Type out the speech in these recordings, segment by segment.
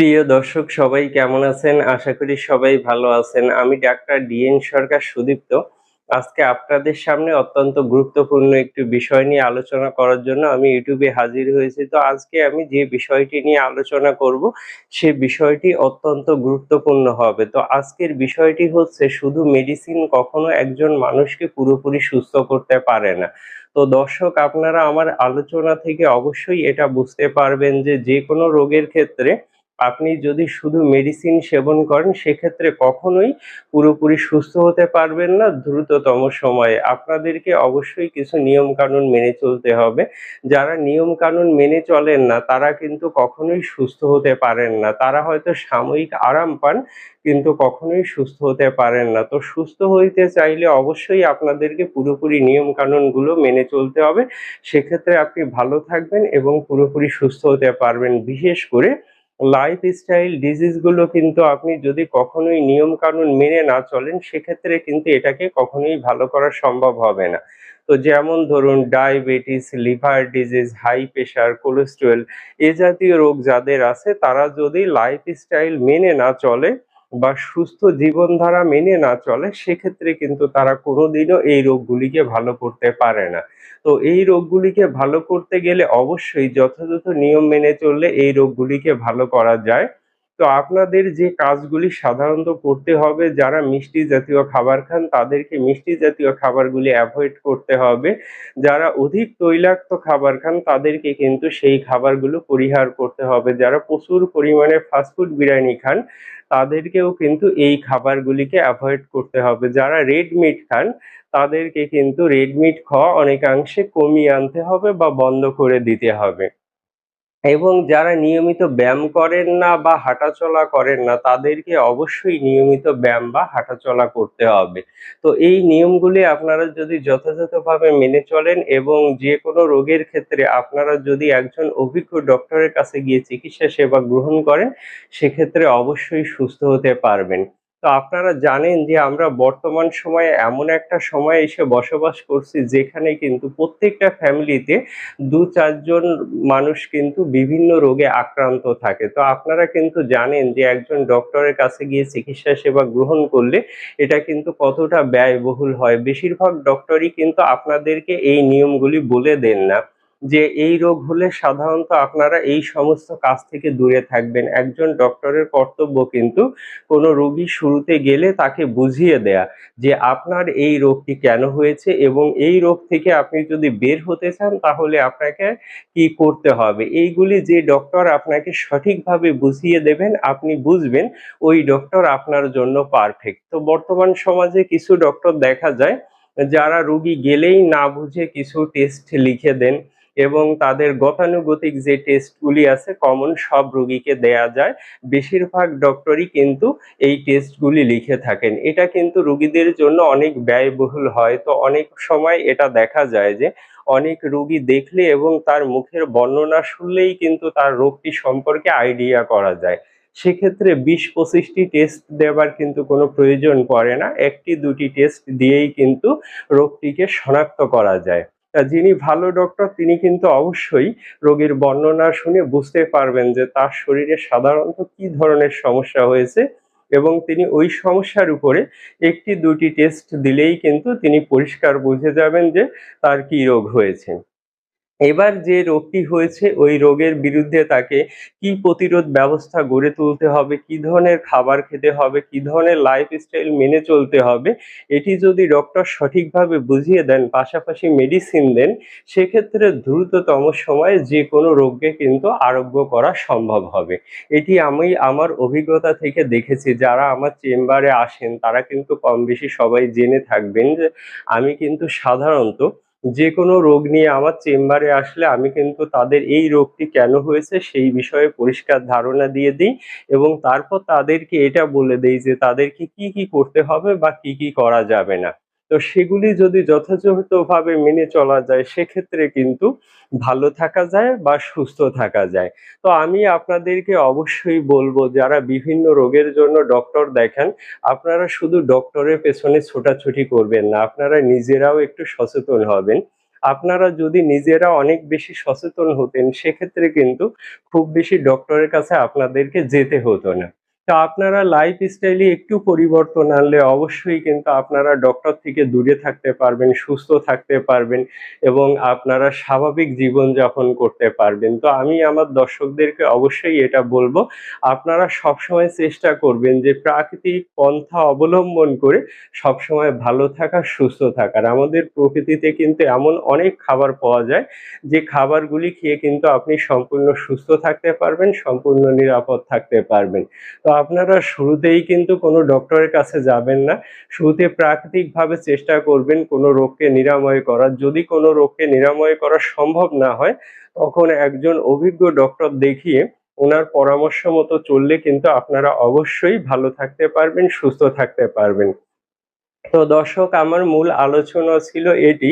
প্রিয় দর্শক, সবাই কেমন আছেন? আশা করি সবাই ভালো আছেন। আমি ডাক্তার ডিএন সরকার সুদীপ্ত। আজকে আপনাদের সামনে অত্যন্ত গুরুত্বপূর্ণ একটি বিষয় নিয়ে আলোচনা করার জন্য আমি ইউটিউবে হাজির হয়েছি। তো আজকে আমি যে বিষয়টি নিয়ে আলোচনা করব, সে বিষয়টি অত্যন্ত গুরুত্বপূর্ণ হবে। তো আজকের বিষয়টি হচ্ছে, শুধু মেডিসিন কখনো একজন মানুষকে পুরোপুরি সুস্থ করতে পারে না। তো দর্শক, আপনারা আমার আলোচনা থেকে অবশ্যই এটা বুঝতে পারবেন যে যে কোনো রোগের ক্ষেত্রে আপনি যদি শুধু মেডিসিন সেবন করেন, সেক্ষেত্রে কখনোই পুরোপুরি সুস্থ হতে পারবেন না দ্রুততম সময়ে। আপনাদেরকে অবশ্যই কিছু নিয়ম কানুন মেনে চলতে হবে। যারা নিয়ম কানুন মেনে চলেন না, তারা কিন্তু কখনোই সুস্থ হতে পারেন না। তারা হয়তো সাময়িক আরাম পান, কিন্তু কখনোই সুস্থ হতে পারেন না। তো সুস্থ হইতে চাইলে অবশ্যই আপনাদেরকে পুরোপুরি নিয়ম কানুনগুলো মেনে চলতে হবে। সেক্ষেত্রে আপনি ভালো থাকবেন এবং পুরোপুরি সুস্থ হতে পারবেন। বিশেষ করে লাইফস্টাইল ডিজিজগুলো কিন্তু আপনি যদি কখনোই নিয়ম কানুন মেনে না চলেন, সেক্ষেত্রে কিন্তু এটাকে কখনোই ভালো করা সম্ভব হবে না। তো যেমন ধরুন diabetes liver disease high pressure cholesterol এ জাতীয় রোগ যাদের আছে, তারা যদি লাইফস্টাইল মেনে না চলে বা সুস্থ জীবনধারা মেনে না চলে, সেক্ষেত্রে কিন্তু তারা কোনোদিনও এই রোগগুলিকে ভালো করতে পারে না। তো এই রোগগুলিকে ভালো করতে গেলে অবশ্যই যথাযথ নিয়ম মেনে চললে এই রোগগুলিকে ভালো করা যায়। তো আপনাদের যে কাজগুলি সাধারণত করতে হবে, যারা মিষ্টি জাতীয় খাবার খান, তাদেরকে মিষ্টি জাতীয় খাবারগুলি অ্যাভয়েড করতে হবে। যারা অধিক তৈলাক্ত খাবার খান, তাদেরকে কিন্তু সেই খাবারগুলো পরিহার করতে হবে। যারা প্রচুর পরিমাণে ফাস্টফুড বিরিয়ানি খান তাদেরকেও কিন্তু এই খাবারগুলিকে অ্যাভয়েড করতে হবে। যারা রেড মিট খান, তাদেরকে কিন্তু রেড মিট খাওয়া অনেকাংশে কমিয়ে আনতে হবে বা বন্ধ করে দিতে হবে। এবং যারা নিয়মিত ব্যায়াম করেন না বা হাঁটাচলা করেন না, তাদেরকে অবশ্যই নিয়মিত ব্যায়াম বা হাঁটাচলা করতে হবে। তো এই নিয়মগুলি আপনারা যদি যথাযথভাবে মেনে চলেন এবং যে কোনো রোগের ক্ষেত্রে আপনারা যদি একজন অভিজ্ঞ ডক্টরের কাছে গিয়ে চিকিৎসা সেবা গ্রহণ করেন, সেক্ষেত্রে অবশ্যই সুস্থ হতে পারবেন। তো আপনারা জানেন যে আমরা বর্তমান সময়ে এমন একটা সময়ে এসে বসবাস করছি যেখানে কিন্তু প্রত্যেকটা ফ্যামিলিতে দু চারজন মানুষ কিন্তু বিভিন্ন রোগে আক্রান্ত থাকে। তো আপনারা কিন্তু জানেন যে একজন ডক্টরের কাছে গিয়ে চিকিৎসা সেবা গ্রহণ করলে এটা কিন্তু কতটা ব্যয়বহুল হয়। বেশিরভাগ ডক্টরই কিন্তু আপনাদেরকে এই নিয়মগুলি বলে দেন না। যে এই রোগ হলে সাধারণত আপনারা এই সমস্ত কাজ থেকে দূরে থাকবেন। একজন ডক্টরের কর্তব্য কিন্তু কোনো রোগী শুরুতে গেলে তাকে বুঝিয়ে দেয়া যে আপনার এই রোগটি কেন হয়েছে এবং এই রোগ থেকে আপনি যদি বের হতে চান তাহলে আপনাকে কি করতে হবে? এইগুলি যে ডক্টর আপনাকে সঠিকভাবে বুঝিয়ে দেবেন, আপনি বুঝবেন, ওই ডক্টর আপনার জন্য পারফেক্ট তো বর্তমান সমাজে কিছু ডক্টর দেখা যায়, যারা রুগী গেলেই না বুঝে কিছু টেস্ট লিখে দেন। এবং তাদের গতানুগতিক যে টেস্টগুলি আছে কমন সব রোগীকে দেয়া যায়। বেশিরভাগ ডক্টরই কিন্তু এই টেস্টগুলি লিখে থাকেন। এটা কিন্তু রোগীদের জন্য অনেক ব্যয়বহুল হয়। তো অনেক সময় এটা দেখা যায় যে, অনেক রোগী দেখলে এবং তার মুখের বর্ণনা শুনলেই কিন্তু তার রোগটি সম্পর্কে আইডিয়া করা যায়। সেক্ষেত্রে বিশ পঁচিশটি টেস্ট দেবার কিন্তু কোনো প্রয়োজন পড়ে না। একটি দুটি টেস্ট দিয়েই কিন্তু রোগটিকে শনাক্ত করা যায়। যিনি ভালো ডক্টর তিনি কিন্তু অবশ্যই রোগীর বর্ণনা শুনে বুঝতে পারবেন যে তার শরীরে সাধারণত কি ধরনের সমস্যা হয়েছে এবং তিনি ওই সমস্যার উপরে একটি দুটি টেস্ট দিলেই কিন্তু তিনি পরিষ্কার বুঝে যাবেন যে তার কি রোগ হয়েছে। এবার যে রোগটি হয়েছে, ওই রোগের বিরুদ্ধে তাকে কি প্রতিরোধ ব্যবস্থা গড়ে তুলতে হবে, কি ধরনের খাবার খেতে হবে, কি ধরনের লাইফস্টাইল মেনে চলতে হবে, এটি যদি ডক্টর সঠিকভাবে বুঝিয়ে দেন, পাশাপাশি মেডিসিন দেন, সেক্ষেত্রে দ্রুততম সময়ে যে কোনো রোগকে কিন্তু আরোগ্য করা সম্ভব হবে। এটি আমি আমার অভিজ্ঞতা থেকে দেখেছি, যারা আমার চেম্বারে আসেন, তারা কিন্তু কম বেশি সবাই জেনে থাকবেন যে আমি কিন্তু সাধারণত যে কোনো রোগ নিয়ে আমার চেম্বারে আসলে আমি কিন্তু তাদের এই রোগটি কেন হয়েছে সেই বিষয়ে পরিষ্কার ধারণা দিয়ে দিই এবং তারপর তাদেরকে এটা বলে দেই যে তাদেরকে কি কি করতে হবে বা কি কি করা যাবে না। তো সেগুলি যদি যথাযথভাবে মেনে চলা যায়, সেক্ষেত্রে কিন্তু ভালো থাকা যায় বা সুস্থ থাকা যায় তো আমি আপনাদেরকে অবশ্যই বলব, যারা বিভিন্ন রোগের জন্য ডক্টর দেখেন, আপনারা শুধু ডক্টরের পেছনে ছোটাছুটি করবেন না, আপনারা নিজেরাও একটু সচেতন হবেন আপনারা যদি নিজেরা অনেক বেশি সচেতন হতেন, সেক্ষেত্রে কিন্তু খুব বেশি ডক্টরের কাছে আপনাদেরকে যেতে হতো না। তো আপনারা লাইফস্টাইলে একটু পরিবর্তন আনলে অবশ্যই কিন্তু আপনারা ডক্টর থেকে দূরে থাকতে পারবেন, সুস্থ থাকতে পারবেন এবং আপনারা স্বাভাবিক জীবনযাপন করতে পারবেন। তো আমি আমার দর্শকদেরকে অবশ্যই এটা বলব আপনারা সবসময় চেষ্টা করবেন যে প্রাকৃতিক পন্থা অবলম্বন করে সবসময় ভালো থাকা, সুস্থ থাকার। আমাদের প্রকৃতিতে কিন্তু এমন অনেক খাবার পাওয়া যায়, যে খাবারগুলি খেয়ে কিন্তু আপনি সম্পূর্ণ সুস্থ থাকতে পারবেন, সম্পূর্ণ নিরাপদ থাকতে পারবেন। তো আপনারা শুরুতেই কিন্তু কোনো ডক্টরের কাছে যাবেন না। শুরুতে প্রাকৃতিকভাবে চেষ্টা করবেন কোনো রোগকে নিরাময় করার। যদি কোনো রোগকে নিরাময় করা সম্ভব না হয়, তখন একজন অভিজ্ঞ ডক্টর দেখিয়ে ওনার পরামর্শ মতো চললে কিন্তু আপনারা অবশ্যই ভালো থাকতে পারবেন, সুস্থ থাকতে পারবেন। তো দর্শক, আমার মূল আলোচনা ছিল এটি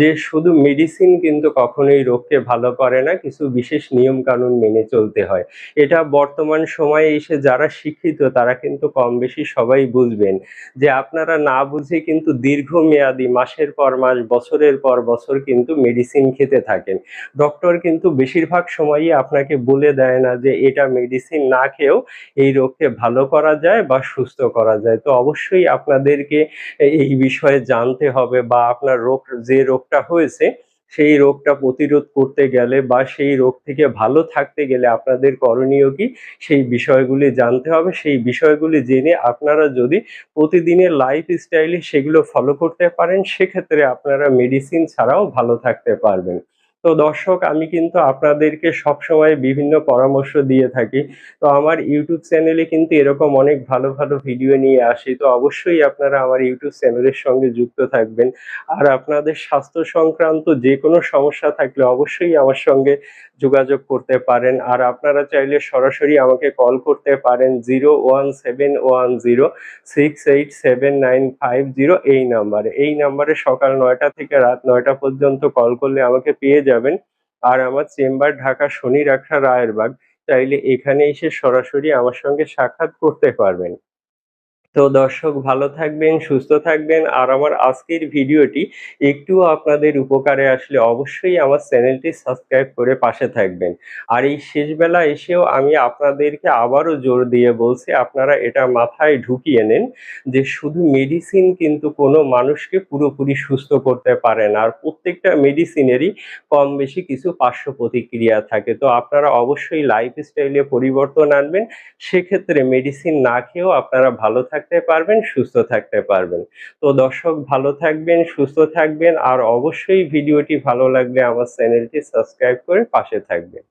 যে শুধু মেডিসিন কিন্তু কখনোই রোগকে ভালো করে না, কিছু বিশেষ নিয়ম কানুন মেনে চলতে হয়। এটা বর্তমান সময়ে এসে যারা শিক্ষিত, তারা কিন্তু কম বেশি সবাই বুঝবেন যে আপনারা না বুঝে কিন্তু দীর্ঘমেয়াদী, মাসের পর মাস, বছরের পর বছর কিন্তু মেডিসিন খেতে থাকেন। ডক্টর কিন্তু বেশিরভাগ সময়ই আপনাকে বলে দেয় না যে এটা মেডিসিন না খেয়েও এই রোগকে ভালো করা যায় বা সুস্থ করা যায়। তো অবশ্যই আপনাদেরকে এই বিষয়ে জানতে হবে বা আপনার রোগ, যে রোগটা হয়েছে, সেই রোগটা প্রতিরোধ করতে গেলে বা সেই রোগ থেকে ভালো থাকতে গেলে আপনাদের করণীয় কি? সেই বিষয়গুলি জানতে হবে। সেই বিষয়গুলি জেনে আপনারা যদি প্রতিদিনের লাইফ স্টাইলে সেগুলো ফলো করতে পারেন, সেক্ষেত্রে আপনারা মেডিসিন ছাড়াও ভালো থাকতে পারবেন। তো দর্শক, আমি কিন্তু আপনাদেরকে সবসময় বিভিন্ন পরামর্শ দিয়ে থাকি। তো আমার ইউটিউব চ্যানেলে কিন্তু এরকম অনেক ভালো ভালো ভিডিও নিয়ে আসি। তো অবশ্যই আপনারা আমার ইউটিউব চ্যানেলের সঙ্গে যুক্ত থাকবেন। আর আপনাদের স্বাস্থ্য সংক্রান্ত যে কোনো সমস্যা থাকলে অবশ্যই আমার সঙ্গে যোগাযোগ করতে পারেন। আর আপনারা চাইলে সরাসরি আমাকে কল করতে পারেন zero one seven one zero six eight seven nine five zero এই নাম্বারে। এই নাম্বারে সকাল নয়টা থেকে রাত নয়টা পর্যন্ত কল করলে আমাকে পেয়ে যাবেন। আর আমার চেম্বার ঢাকা শনি রাখা রায়েরবাগ চাইলে এখানে এসে সরাসরি আমার সঙ্গে সাক্ষাৎ করতে পারবেন। তো দর্শক, ভালো থাকবেন, সুস্থ থাকবেন। আর আমার আজকের ভিডিওটি একটুও আপনাদের উপকারে আসলে অবশ্যই আমার চ্যানেলটি সাবস্ক্রাইব করে পাশে থাকবেন। আর এই শেষবেলা এসেও আমি আপনাদেরকে আবারও জোর দিয়ে বলছি, আপনারা এটা মাথায় ঢুকিয়ে নেন যে শুধু মেডিসিন কিন্তু কোনো মানুষকে পুরোপুরি সুস্থ করতে পারে না। আর প্রত্যেকটা মেডিসিনেরই কম বেশি কিছু পার্শ্ব প্রতিক্রিয়া থাকে। তো আপনারা অবশ্যই লাইফস্টাইলে পরিবর্তন আনবেন। সেক্ষেত্রে মেডিসিন না খেয়েও আপনারা ভালো থাকবেন। থাকতে পারবেন, সুস্থ থাকতে পারবেন। তো দর্শক, ভালো থাকবেন, সুস্থ থাকবেন, আর অবশ্যই ভিডিওটি ভালো লাগলে আমার চ্যানেলটি সাবস্ক্রাইব করে পাশে থাকবেন।